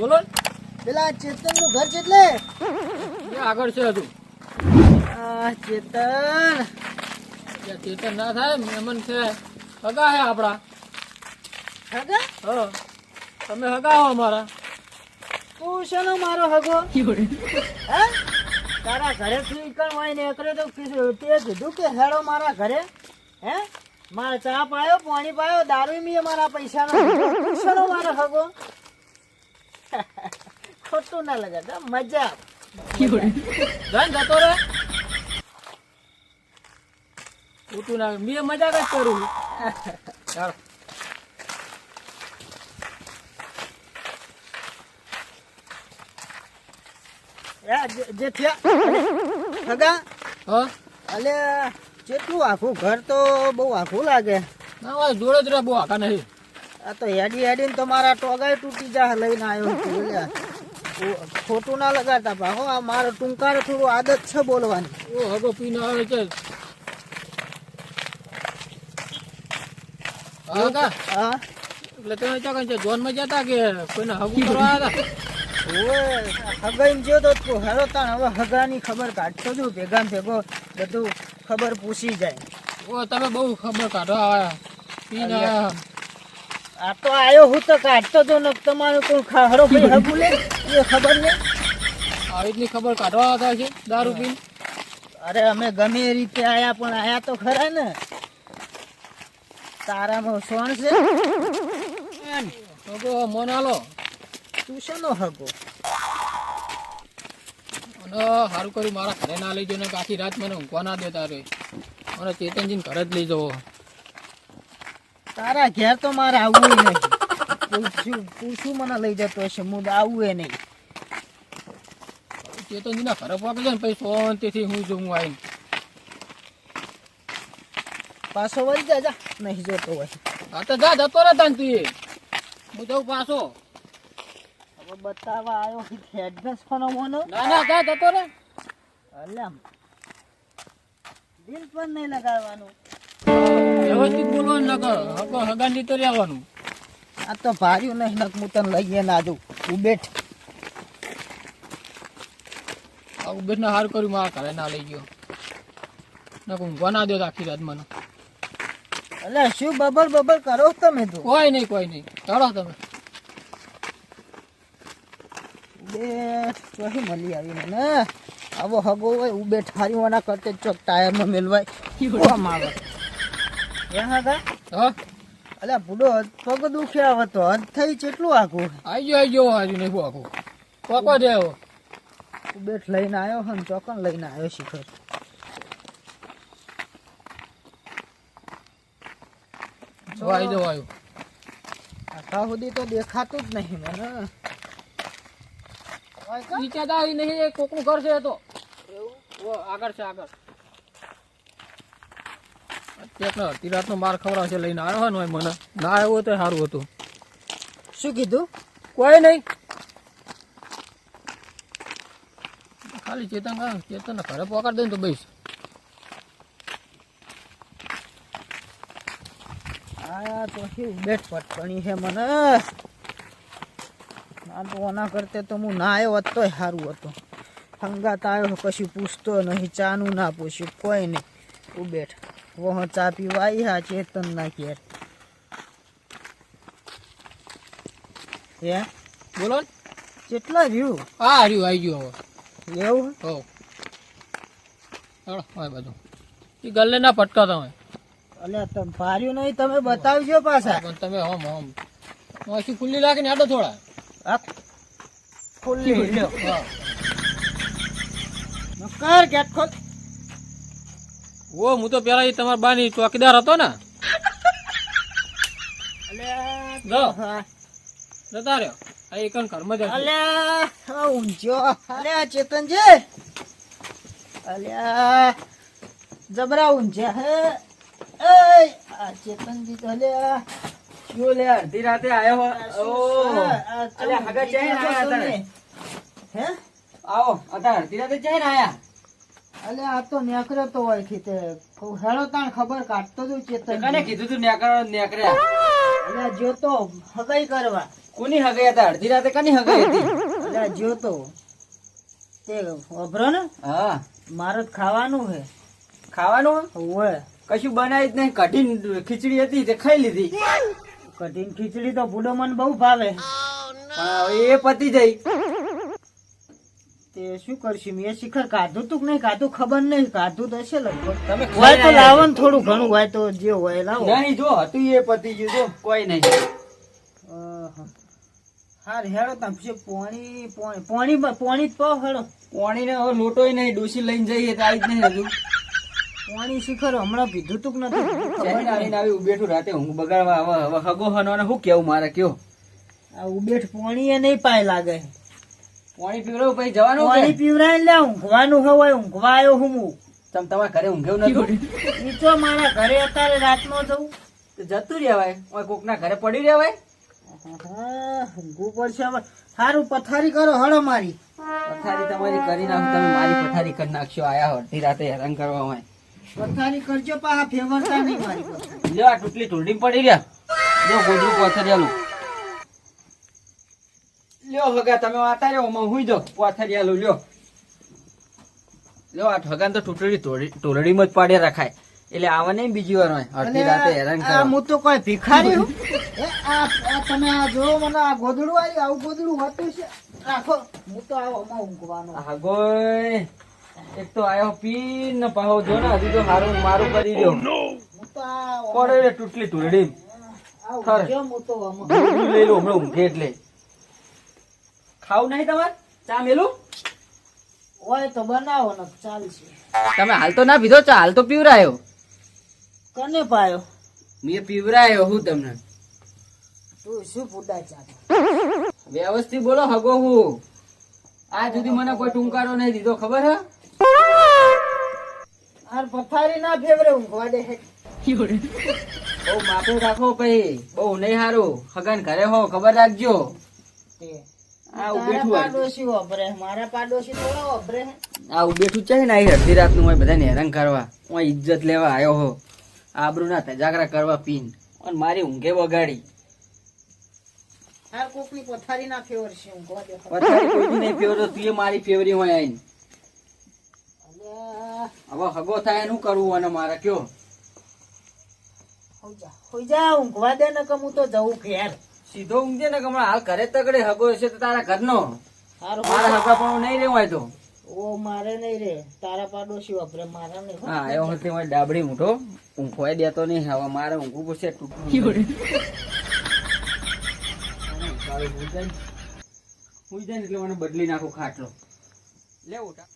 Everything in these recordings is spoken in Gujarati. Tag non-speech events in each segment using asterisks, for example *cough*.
બોલો. પેલા ચેતનનું ઘર કેટલે આગળ છે હજુ? ચેતન. ચેતન ના થાય મહેમાન છે. હગા હે આપડા હગા? હ. તમે હગા હો અમારા. તું શેનો મારો હગો? હે? તારા ઘરે થી કણ હોય ને એકરે તો તે કીધું કે હેડો મારા ઘરે. હે? મારે ચા પાયો પાણી પાયો દારૂ મી મારા પૈસા નો મારો હગો? ખોટું ના લગાડ હો, મજા ધન જતો રે ખોટું ના મેં મજાક જ કરું ચાલો. એ જે- થયા? હા? અલે કેટલું આખું ઘર તો બહુ આખું લાગે. ના જોડે જ બહુ આખા નહીં. આ તો હેડી હેડીને તો મારા ટોગાય તૂટી જા લઈને આવ્યો ખોટું ના લગાડતા પા હો આ મારો ટૂંકાર થોડું આદત છે બોલવાની. ઓ હગો પીને આવે છે. હા. એટલે તમે ચા છે જોનમાં જતા કે કોઈને હગું કરવા આવ્યા હતા? જો તો હેરો તાણ. હવે હગાની ખબર કાઢતો છું ભેગા ભેગો બધું ખબર પૂછી જાય. ઓ તમે બહુ ખબર કાઢો આવ્યા પીને આ તો આયો હું તો કાઢતો તો ને તમારું કોઈ ખાહરો ભાઈ *laughs* હગું લે એ ખબર ને આવી રીતની ખબર કાઢવા આવતા છે દારૂ પીને. અરે અમે ગમે એ રીતે આયા પણ આયા તો ખરા ને. તારામાં સોણ છે. હગો મોનાલો તું શેનો હગો? અને સારું કર્યું મારા ઘરે ના લઈ ને આખી રાત મને ઊંઘવા ના દેતા રે મને ચેતનજીને ઘરે જ લઈ જવો તારા ઘેર તો મારે આવવું નહીં. પૂછ્યું પૂછું મને લઈ જતો હશે હું આવું એ નહીં. ચેતનજીના ઘરે પહોંચે ને પછી શાંતિથી હું જો હું આવીને. પાછો વળી જા જા. નહીં જોતો હોય. હા તો જા જતો રહે તાન તું હું જઉં પાછો. હવે બતાવવા આવ્યો એડ્રેસ કોનો મોનો ના ના જા જતો રહે. અલ્યા દિલ પણ નહીં લગાડવાનું. વ્યવસ્થિત હગો આ તો ભાર્યું નહીં નક હું તને લઈએ ના દઉં તું બેઠ. આવું બેઠને સારું કર્યું મારા ઘરે ના લઈ ગયો. ના ઊંઘવા ના દે આખી રાત મને. અલ્યા શું બબલ બબર કરો તમે તો? કોઈ નહીં કોઈ નહીં. કરો તમે. ચોહી મળી આવી મને. આવો હગો હોય ઉબેઠ હારી વાના કરતે ચોક ટાયરમાં મેલવાય. *laughs* કોમ આવે એ હગા હા? અલ્યા બુડો પગ દુખ્યા હતો હદ થઈ કેટલું આખું આઈ ગયો આઈ ગયો હારી નહીં આખું કોકો દે આવો લઈને આવ્યો હન ચોકન લઈને આવ્યો શિખર. જો આઈ જાઓ આખા સુધી તો દેખાતું જ નહીં મને. નીચે તો નહીં કોકનું ઘર છે તો. આગળ છે આગળ. અત્યારે અડધી રાતનો માર ખવડાવશે લઈને આવ્યો હોય મને. ના આવ્યો તો સારું હતું. શું કીધું? કોઈ નહીં. ખાલી ચેતન ચેતન ઘરે પકડ દે ને તો બેસ. આ તો શું ઉબેઠ છે મને. આ તો ઓના કરતે તો હું ના આવ્યો હોત તોય સારું હતું. હંગાત આવ્યો કશું પૂછતો નહીં ચાનું ના પૂછ્યું કોઈ નહીં. ઉબેઠ વહ ચા પીવા ચેતન ના ઘેર. હે? બોલો કેટલા રહ્યું? હા રહ્યું આવી ગયું હવે. એવું? હો. ચાલો હોય બાજુ. એ ગલ્લે ના પટકા તમે. અલ્યા તમે ભાર્યું નહીં તમે બતાવજો પાછા. પણ તમે હોમ હોમ આખી ખુલ્લી રાખીને આડો થોડા. આ ખુલ્લી. લ્યો. હા નકર ગેટ ખોલ. ઓ હું તો પેલા એ તમારા બાની ચોકીદાર હતો ને. અલ્યા જતા રહ્યો. આ એક ઘરમાં જ અલ્યા આ અલ્યા ચેતનજી. અલ્યા જબરા ઊંઝા હે. એય આ ચેતનજી તો અલ્યા શું લે અડધી રાતે આવ્યો આ શું ઓહ. છે? આ ચમ અલ્યા, હગા જઈને આયા તમે. તમે. હે? આવો અત્યારે અડધી રાતે જઈને આયા? અલ્યા આ તો નેકરે તો હોય ખીતે. હેળો તાણ ખબર કાઢતો તું કને ચેતન કીધું તું નેકળો નેકરે અલે જો તો હગાઈ કરવા. કોની હગાઈ હતા? અડધી રાતે કની હગાઈ હતી? અલે જો તો. તે ઓભરો ને? હા. મારે ખાવાનું છે ખાવાનું? હોય કશું બનાવી જ નહીં. કઢી ખીચડી હતી તે ખાઈ લીધી. કઠિન ખીચડી તો ભૂડો મને બહુ ભાવે. એ પતી જઈ તે શું કરશું? મેં શિખર કાધું તું નહીં? કાઢું ખબર નહીં. કાધું તો હશે લગભગ. તમે હોય તો લાવો ને થોડું ઘણું હોય તો જે હોય લાવો. નહીં જો હતું એ પતી ગયું જો કોઈ નહીં. હાર હેડો તમે પછી પોણી પોણી પોણી પોણી જ પાવ હેડો હવે લોટોય નહીં ડોસી લઈને જઈએ તો આવી જ નહીં હજુ. પોણી શિખર હમણાં પીધું તું નથી. આવીને આવી બેઠું રાતે હું બગાડવા હવે હવે હગો હનો શું કેવું મારે કયો? આ ઉબેઠ પોણી એ નહીં પાય લાગે. પાણી પીવડાવું પછી જવાનું પાણી કે પીવરાય લે ઊંઘવાનું હોય ઊંઘવા આવ્યો હું હું તમ તમારા ઘરે ઊંઘ્યું નતું? *laughs* ઈ તો મારા ઘરે અત્યારે રાતનો જવું તો જતું રહેવાય. કોકના ઘરે પડી રહેવાય? ઊંઘવું પડશે હવે. સારું પથારી કરો હળો મારી પથારી તમારી કરી નાખો. તમે મારી પથારી કરી નાખશો. આયા અડધી રાતે હેરાન કરવા હોય. પથારી કરજો પાછા ફેવરતા નહીં મારી લ્યો આ ટૂટલી ટૂંડી પડી રહ્યા જો ગોદરું પોથરિયાલું લ્યો હગા તમે વાતા રહ્યો હું હુઈ જાઉં. લો લ્યો. લ્યો આ હગાને તો ટૂટડી ટોરડીમાં જ પાડે રખાય. એટલે આવા નહીં બીજી વાર હોય. અડધી રાતે હેરાન કરે. હું તો કોઈ ભિખારી હું? આ આ તમે આ જો મને આ ગોદડું આવ્યું આવું ગોદડું હતું છે. રાખો. હું તો આવો માં ઊંઘવાનો. આ એક તો આયો પી ને પાહો જો ને હજી તો હારું મારું કરી દો. હું તો આ પડે રે ટૂટલી ટોરડી આવું ખરે. કેમ હું તો આમાં? લઈ લો હમણાં ઊંઘે એટલે. ખાવું નહીં તમારે? ચા મેલું? હોય તો બનાવો ને ચાલશે તમે હાલ તો ના પીધો ચા હાલ તો પીવરાયો. કને પાયો? મેં પીવરાયો હું તમને. તું શું ફૂડા ચા? વ્યવસ્થિત બોલો હગો હું. આ સુધી મને કોઈ ટૂંકારો નહીં દીધો ખબર હે? આર પથારી ના ફેવરે ઊંઘવા દે હે. બહુ માથું રાખો ભાઈ બહુ નહીં હારું. હગન ઘરે હો ખબર રાખજો. તે. આ તારા ઉભેઠું પાડોશી વાપરે મારા પાડોશી થોડા વાપરે હે. આ ઉભેઠું છે ને આ અડધી રાતનું હોય બધાને હેરાન કરવા. હું ઇજ્જત લેવા આવ્યો હો. આબરૂ ના તજાગરા કરવા પીન. અને મારી ઊંઘે વગાડી. પથારી ના ફેવર છે પથારી કોઈ દી તું મારી ફેવરી હોય આઈને. હવે હગો થાય એનું કરવું અને મારે કયો? હોઈ જા, હોઈ જા ઊંઘવા દે ને કે હું તો જવું ઘેર. સીધો ઊંઘજે ને હમણાં હાલ ઘરે તગડે હગો હશે તો તારા ઘરનો. મારા હગા પણ નહીં રહેવાય તો. ઓ મારે નહીં રે. તારા પાડોશી વાપરે મારા નહીં હા. આવ્યો હતો મારી ડાબડી મૂઠો. ઊંઘવાય દેતો નહીં. હવે મારે ઊંઘવું પડશે તૂટવું હુઈ જાય એટલે મને બદલી નાખું ખાટલો. લે ઉઠા.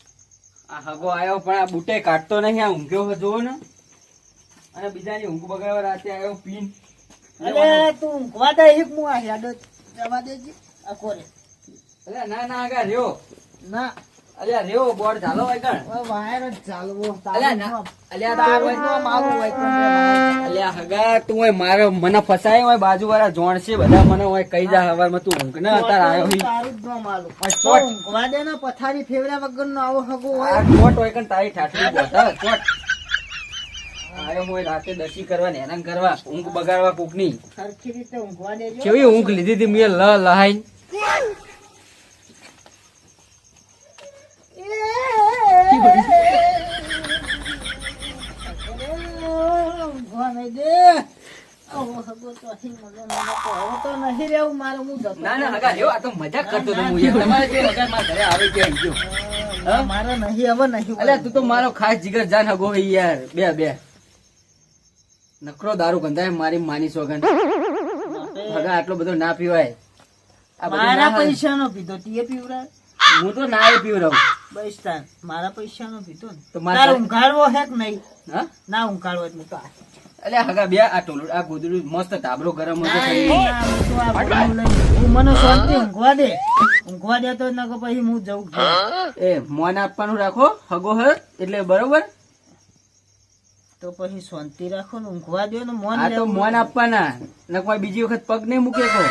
આ હગો આવ્યો પણ આ બુટે કાઢતો નહીં. આ ઊંઘ્યો હતો જોવો ને. અને બીજાની ઊંઘ બગાડવા રાતે આવ્યો પીન. અરે તું ઊંઘવા દે એક હું આ હેડો જવા દેજે આ કોરે અલ્યા ના ના આગા રહ્યો ના અલ્યા રહ્યો બોર્ડ ચાલો હોય કણ હવે વાયર જ ચાલવો અલ્યા ના અલ્યા તું તારું હોય- મારું હોય તો મેં વાયર. અલ્યા હગા તું હોય મારે મને ફસાય હોય બાજુ વાળા જોણ છે બધા મને હોય કઈ જા હવારમાં તું ઊંઘ ના અત્યારે આવ્યો હોય. તારું જ ન માલું. ચોટ. ઊંઘવા દે ને પથારી ફેવર્યા વગરનો આવો હગો હોય ચોટ હોય કણ તારી ઠાઠડી ચોટ. આવ્યો હોય રાતે દસી કરવા હેરાન કરવા ઊંઘ બગાડવા કોકની. સરખી રીતે ઊંઘવા દેજો કેવી ઊંઘ લીધી હતી મેં લ લહાઈ. ઊંઘવા નહીં દે. આવો હગો તો અહીં મને મને તો હવે તો નહીં રહેવું મારે હું જતો ના ના હગા રહ્યો આ તો મજાક કરતો હતો હું યાર. તમારે જે હગા મારા ઘરે આવે કે એમ કયો. હા, મારે નહીં હવે નહીં અલ્યા તું તો મારો ખાસ જીગર જાન હગો યાર. બે બે. નકરો દારૂ ગંધાય મારી માની સોગન ભગા આટલો બધો ના પીવાય. મારા પૈસા નો પીધો તીએ પીવરાય? હું તો ના એ પીવડાવું બસ મારા પૈસા નો પીધો ને. તો મારા- ઉંઘાડવો ઊંઘાડવો હે કે નહીં? હા? ના ઉંઘાડવો જ મૂકો અલ્યા હગા બે આ ટોલું આ ગોદડું મસ્ત ધાબરો ગરમ હતો હું મને શાંતિ ઊંઘવા દે. ઊંઘવા દે તો નકો પછી હું જઉં એ મોન આપવાનું રાખો હગો હર એટલે બરોબર? તો પછી શાંતિ રાખો ને ઊંઘવા દો ને મોન આ તો મોન આપવાના. ને કોઈ બીજી વખત પગ નહીં મૂકે કો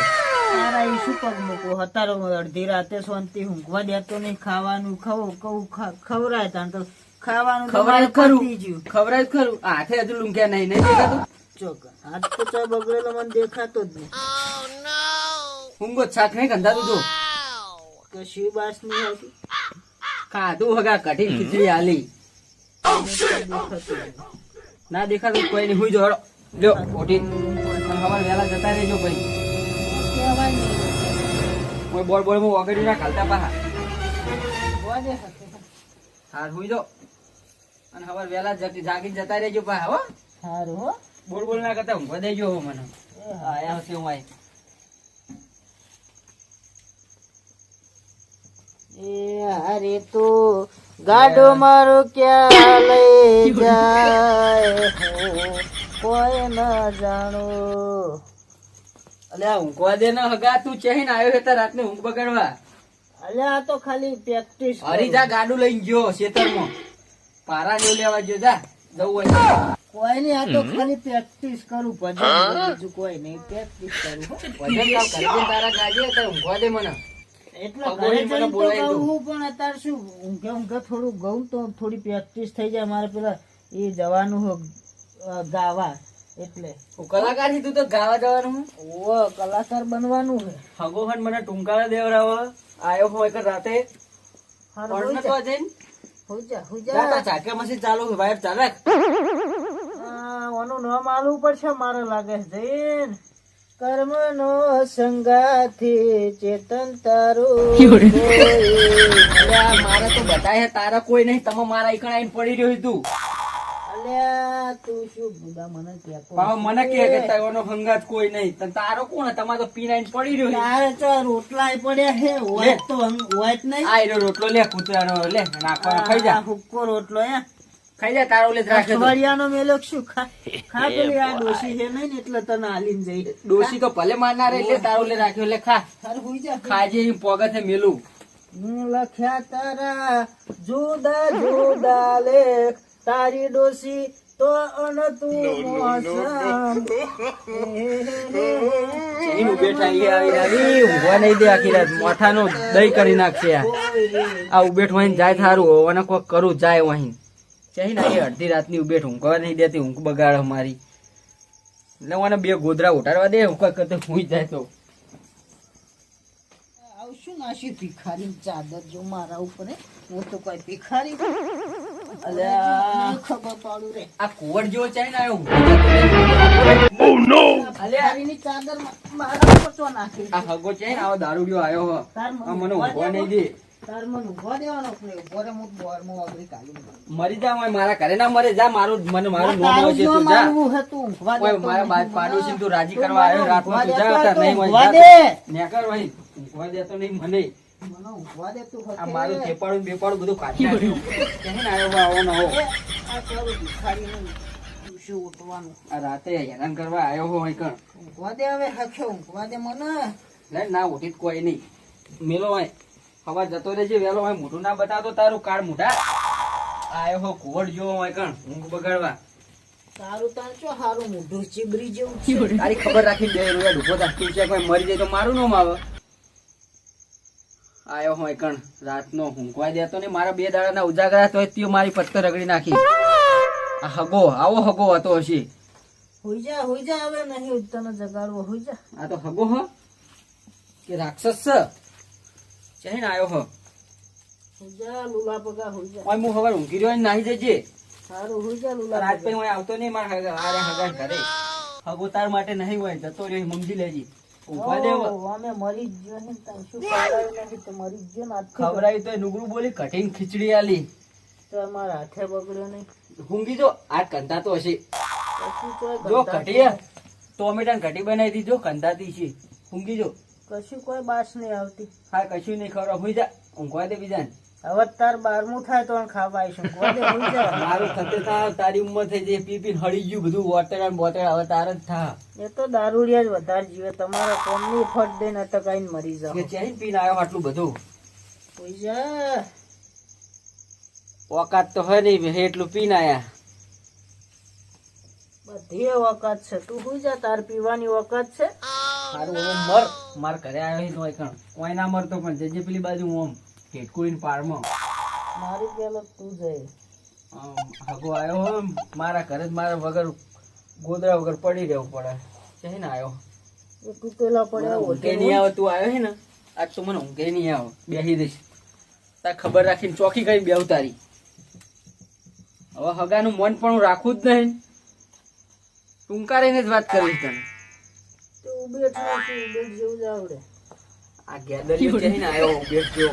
તારા ઈ શું પગ મૂકો? હતારો અડધી રાતે શાંતિ ઊંઘવા દેતો નહીં. ખાવાનું ખવ કઉ ખવરાય તાણ તો ખાવાનું ખવરાય ખરું. ખવરાય ખરું. હાથે હજુ લૂંઘ્યા નહીં નહીં દેખાતું? ચોક હાથ તો ચા બગડેલો મને દેખાતો જ નહીં. ઊંઘો શાક નહીં કંધાતું જો. શિવ બાસ નહીં આવતી? ખાધું હગા કઢી ખીચડી આલી. દેખાતું. ના દેખાતું કોઈ નહીં હુઈ જો હેડો લ્યો ઓટી ખબર વહેલા જતા રહેજો ભાઈ. કોઈ બોલ બોલમાં વગડી ના ખાલતા પાહા. હાર હુઈ જો. અને ખબર વહેલા જતી જાગી જતા રહેજો પાહા હો. સારું હો. બોલ બોલ ના કરતા ઊંઘવા દેજો હો મને. આયા હશે હું આય. એ હરે તો ગાડો મારું ક્યાં *laughs* લઈ જાય કોઈ ન જાણો. અલ્યા ઊંઘવા દે ને હગા તું ચહીને આવ્યો છે તાર રાતને ઊંઘ બગાડવા? અલ્યા આ તો ખાલી પ્રેક્ટિસ હરી જા ગાડું લઈને ગયો ખેતરમાં પારા ને લેવા જો જા જવું હોય કોઈ નહીં આ તો ખાલી પ્રેક્ટિસ કરું ભજન બીજું કોઈ નહીં. પ્રેક્ટિસ કરું. હો. ભજન તારા ગાજે તારે ઊંઘવા દે મને. એટલે ઘરે જઈને તો બોલાવી દો. પણ અત્યારે શું ઊંઘે ઊંઘે થોડું ગાઉં તો થોડી પ્રેક્ટિસ થઈ જાય. મારે પેલા એ જવાનું ગાવા એટલે. કલાકારથી તું તો ગાવા જવાનું ઓ કલાકાર બનવાનું છે હગોહન મને ટૂંકાળા દેવરાવ. આયો હોય કે રાતે. પણ જા, જઈને. હોઈ જા, હોઈ જા. તાર જા. ઝાંકે મશીન ચાલુ વાયર ચાલે. આ, ઓનું નામ આલવું પડશે મારે લાગે છે જૈન કર્મ નો સંગાથી ચેતન તારું *laughs* અલ્યા મારે તો બતાય તારા કોઈ નહીં તમે મારા ઈકણ આઈને પડી રહ્યો તું અલ્યા તું શું બુડા મને મને કે કે તારો હંગાત કોઈ નહીં. તને તારો કોણ હે? તમારો તો પીને આઈને પડી રહ્યો. તારે તો રોટલા પડ્યા હે હોય તો હોય જ નહીં. આ રોટલો લે કૂતરાનો લે નાખવા ખાઈ જા. હુક્કો રોટલો હે. ખાઈ જા તારો લે જ રાખે. અઠવાડિયાનો મેલો શું? ખા *laughs* ખા પેલી આ ડોશી હે નહીં એટલે તને હાલીને જઈ. ડોશી તો ભલે મારનાર એટલે તારો લે રાખ્યો લે ખા. તારે હુઈ જા. ખાજે ઈ પોગથે મેલું. હું લખ્યા તારા જુદા જુદા લેખ. તારી ડોશી તો અન તું મોસમ. *laughs* આવી ઊંઘવા નહીં દે આખી રાત. માથાનો દહીં કરી નાખશે આ. ઉભેઠ વહીને જાય થારું અને કોક કરું જાય વહીન ચહીન આવી અડધી રાતની ઉભેઠ ઊંઘવા નહીં દેતી ઊંઘ બગાડે મારી. એટલે મને બે ગોદરા ઉઠાડવા દે હું કઈ કરતો હુઈ જાય તો. શું નાશી ભિખારી ચાદર જો મારા ઉપર હું? તો કોઈ ભિખારી ખબર પાડું રે. આ કુંવર જેવો ચહીન આવ્યો ઊંઘવા ભિખારીની ચાદર મારા ઉપર તો નાખી આ હગો ચાઈ આવો દારૂડિયો આવ્યો હો. મને આ મને ઊંઘવા ઊંઘવા નહીં દે. હું. મરી જા મારા ઘરે ના મરે જા મારું મને મારું નોમ હોય છે તું જા. મારવું હે તું ઊંઘવા ઓય મારા નહીં. પાડોશી તું રાજી કરવા આવ્યો મને રાતમાં તું જા તાર નહીં હોય દે. નેકર ભાઈ ઊંઘવા દેતો નહીં મને. મને ઊંઘવા દે તું આ મારું થેપાડું બેપાડું બધું કાઢી નાખ્યું *laughs* કેમ આવ્યો આવો નવો એ, આ તારું ભિખારીનું શું ઉઠવાનું. રાતે હેરાન કરવા આવ્યો હોય કણ. ઊંઘવા દે હવે હકે ઊંઘવા દે મને. ના ઉઠી કોઈ નહીં. મેલો હોય હવા જતો રહેજે વેલો હોય મોઢું ના બતાવતો તારું કાળ મોઢા. આયો હો કોડ જો હોય કણ ઊંઘ બગાડવા. તારું તાર ચો હારું મોઢું ચીબરી જેવું છે. તારી ખબર રાખી બે રૂપિયા ઢૂકો રાખી છે કોઈ મરી જાય તો મારું નામ આવે. આયો હોય કણ રાતનો ઊંઘવા દેતો ને મારા બે દાડાના ઉજાગરા તો ત્યો મારી પત્તર રગડી નાખી. આ હગો આવો હગો હતો હશે હોઈ જા હોઈ જા હવે નહીં તને જગાડવો હોઈ જા. આ તો હગો હ. કે રાક્ષસ છે? ચહીન આયો હ. હોઈ લુલા પગા ઓય હું હવે ઊંઘી રહ્યો ને નાહી જજે. સારું હોઈ લુલા રાત પછી હું આવતો નહીં મારા હગા આરે હગા ઘરે. હગો તાર માટે નહીં હોય જતો રહ્યો મમજી લેજી. દે અમે મરી ગયો ને તને શું ખવડાવ્યું નથી તો મરી ગયો ને ખવડાવી તો નુગરું બોલી કઠિન ખીચડી આલી. તો મારા હાથે બગડ્યો નહીં. ઊંઘી જો આ કંટાતો હશે. જો ટોમેટા કઢી બનાવી દીધો જો કંધાતી છે. ઊંઘી જો. કશું કોઈ બાસ નહીં આવતી. હા કશું નહીં ખબર. હુઈ જા. ઊંઘવા દે બીજાને. હવે તાર બારમું થાય તો ખાવા આવીશું. *laughs* મારું થતે થા તારી ઉંમર થઈ જાય પી હળી ગયું બધું વોટર બોતર હવે તાર જ થા. એ તો દારૂડિયા જ વધારે જીવે. તમારા કોમની ફટ દઈને અટકાઈને મરી જાવ ચેન પીને આવ્યો આટલું બધું? પૈસા ઓકાત તો હોય નહીં એટલું પીને આયા. બધી વખત છે. તું હોઈ જા તાર પીવાની વખત છે? સારું હવે મર. માર ઘરે આવ્યો છે તોય કણ કોઈ ના મરતો પણ જે જે પેલી બાજુ ઓમ હેટકુઈન પારમાં. મારી પેલો તું જઈ હગો આવ્યો હોય મારા ઘરે જ મારા વગર ગોદરા વગર પડી રહેવું પડે. છે ને આવ્યો પડ્યા ઊંઘે નહીં આવે તું આવ્યો હે ને? આજ તો મને ઊંઘે નહીં આવે. બેસી દઈશ. તાર ખબર રાખીને ચોકી કરી બેવ તારી. હવે હગાનું મન પણ હું રાખું જ નહીં. ટૂંકારીને જ વાત કરીશ તને. તો ઉબેટ નથી ઉબેટ જેવું જ આવડે આ ગેદરીઓ છે ને. આવ્યો બેસ જો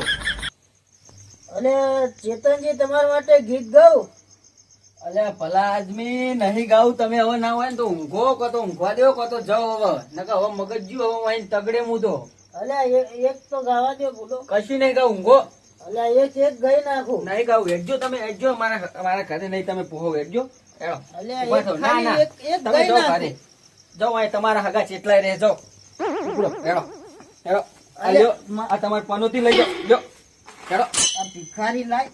અને ચેતનજી તમારા માટે ગીત ગાઉં અલ્યા ભલા આદમી નહીં ગાવું તમે હવે ના હોય ને તો ઊંઘો કો તો ઊંઘવા દેવો કો તો જાઓ હવે નકર હવે મગજ જ્યું હવે વાઈને તગડે હું તો અલ્યા એક તો ગાવા દો બોલો કશું નહીં ગાવ ઊંઘો અલ્યા એક એક ગઈ નાખું. નહીં ગાવ વેચજો તમે વેચજો મારા મારા ઘરે નહીં તમે પોહો વેચજો અલ્યા એક ગઈ નાખું જાઓ અહીં તમારા હગા ચેટલાય રહે જાઓ ઉપડો એળો એળો આ તમારી પનોતી લઈ જાઓ જો એળો આ ભિખારી લાય.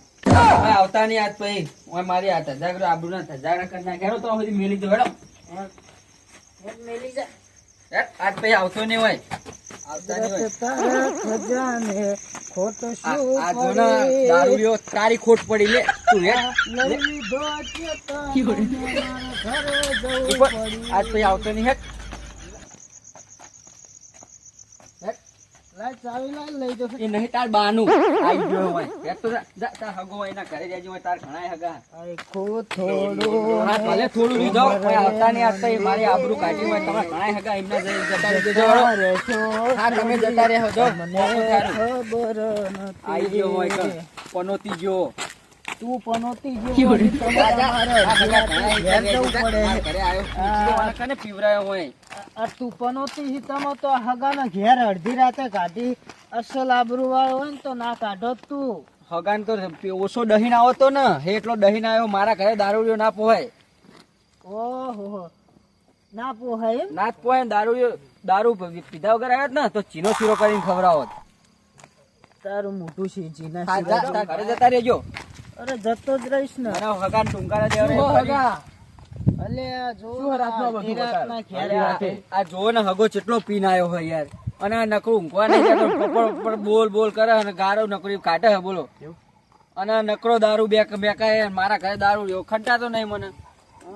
આવતા નહીં આજ પછી. ઓય મારી આ ધજાગરો આબરૂ ના ધજાગરા કરી નાખ્યા તો સુધી મેલી દો હેડો. મેલી જા. હેડ, આજ પછી આવતો નહીં હોય. તારા ખોટ પડી? દારૂડિયો તારી ખોટ પડી લે તું. આજ પછી આવતો નહીં હેડ હેડ. લાય ચાવી લાય લઈ જો એ નહીં તાર બાનું. આઈ ગયો હોય. હેડ તો જા, જા, તાર હગો હોય એના ઘરે જજે હોય તાર ઘણાય હગા. થોડું હા ભલે થોડું લીધો કોઈ આવતા નહીં આવતા એ મારી આબરૂ કાઢી હોય તમારા ઘણાય હગા એમના જઈ જતા રહેજો હા તમે જતા રહો મને ખબર આવી ગયો હોય પનોતી ગયો તું પનોતી જેવો મારા પડે. ઘરે આવ્યો. પીવરાયો હોય? તું પનોતી છે તમે તો હગાના ઘેર અડધી રાતે કાઢી. અસલ આબરૂ વાળો હોય ને તો ના કાઢો જ તું. હગાન તો ઓછો દહીન આવો તો ને હે એટલો દહીન આવ્યો મારા ઘરે દારૂડિયો ના પોહાય. ઓહો. ના પોહાય એમ? ના જ પોહાય દારૂડિયો દારૂ પીધા વગર આવ્યો ને તો ચીનો ચીરો કરીને ખવડાવો. તારું મોટું છે. તાર ઘરે જતા રહેજો. અરે જતો જ રહીશ ને. અરે હગા ટૂંકારા શું દેવાના હગા? અલે જો બધું રાતના બતાવે? આ- જો ને હગો કેટલો પીન આવ્યો હોય યાર. અને આ નકરું ઊંઘવા નહીં પપ્પડ બોલ બોલ કરે અને ગારો નકરી કાઢે હે બોલો. અને નકરો દારૂ બે બેકાય મારા ઘરે દારૂ એવો ખંટાતો નહીં મને.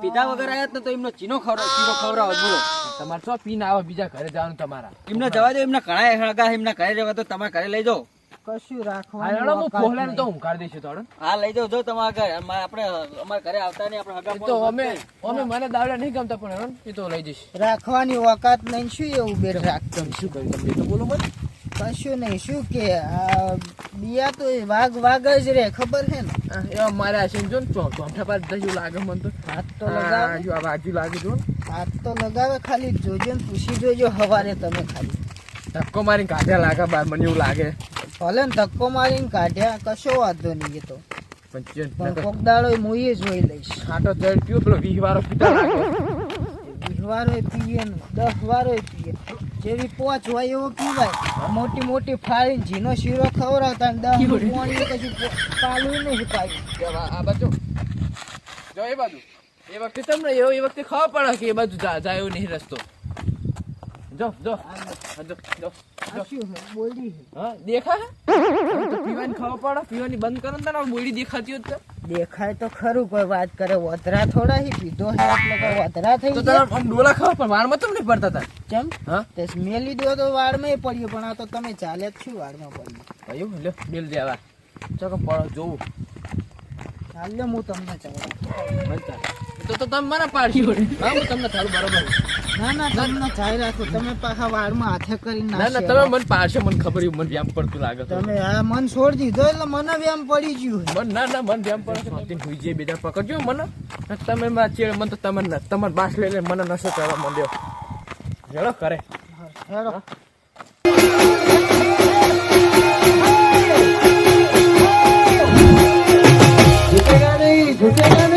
પિતા વગર આવ્યા તો એમનો ચીનો ખવડાવ ચીનો ખવડાવો બોલો. તમારે શું પીન આવે બીજા ઘરે જવાનું તમારા. એમને જવા દો એમને ઘણા હગા એમના ઘરે જવા તો તમારા ઘરે લઈ જાઓ. કશું રાખવાનું હું ઓકાત તો. ઊંઘાડી દઈશું થોડું. હા લઈ જાઓ જો તમારા ઘરે અમારે આપણે અમારા ઘરે આવતા નહીં આપણે હગા તો અમે અમે મને દાવડા નહીં ગમતા પણ હેડો એ તો લઈ જઈશ. રાખવાની ઓકાત નહીં શું એવું બેર રાખતો શું કર્યું? તમે એ તો બોલો મને. કશું નહીં શું કે આ બિયા તો એ વાઘ વાઘ જ રે ખબર છે ને? એ મારે આ છે ને જો ને ચો- ચોંઠા પર થયું લાગે મને તો. હાથ તો લગાવે. જો આ બાજુ લાગે જો હાથ તો લગાવે ખાલી જોજો ને પૂછી જોજો હવારે તમે ખાલી. ધક્કો મારી કાઢ્યા લાગે બાર મને એવું લાગે. ભલે ને ધક્કો મારીને કાઢ્યા કશો વાંધો નહીં એ તો. પણ કોક દાડો હું જોઈ લઈશ. ખાટો જળ પીવો પેલો વીહ વાળો પીતા પીએ ને દસ વારો પીએ. જેવી પોચ હોય એવો પીવાય. મોટી મોટી ફાળીને ઝીનો શીરો ખવડાવતા ને દસ પાણી કશું પાલું નહીં પાયું આ બાજુ. જો એ બાજુ. એ વખતે તમને એવો એ વખતે ખબર પડે કે એ બાજુ જાય એવું નહીં રસ્તો. જો જો જો જો આ શું છે? બોલી છે. હા દેખા હે? હવે તો પીવાની ખબર પડે. પીવાની બંધ કરો ને તને બોડી દેખાતી હોત દેખાય તો ખરું કોઈ વાત કરે વધરા થોડા હી પીધો હે એટલે કોઈ વધરા થઈ તો આમ ડોલા ખાવા પણ વાળમાં તો નહીં પડતા તાર? કેમ હા? તે સ્મેલી દો તો વાળમાં પડ્યું પણ આ તો તમે ચાલે જ શું વાળમાં પડ્યું ભાઈઓ લ્યો બેલ દેવા ચોક પડો જોવું. હાલ હું તમને ચાલે. તો તો તમે મને પાડશો હા હું તમને થાળું બરોબર ના ના તમને થાય તમે પાછા વાળમાં હાથે કરી તમે મન પાછે મન ખબર મન વ્યામ પડતું લાગે મન છોડી દીધો એટલે મને વ્યામ પડી ગયું મન ના ના મન વ્યામ પડે શાંતિ હોઈ જાય બેટા પકડજો મને. તમે માં ચેડ મન તો તમાર બાસ લઈને મને નશો કરવા માંડ્યો. હેડો કરે નહીં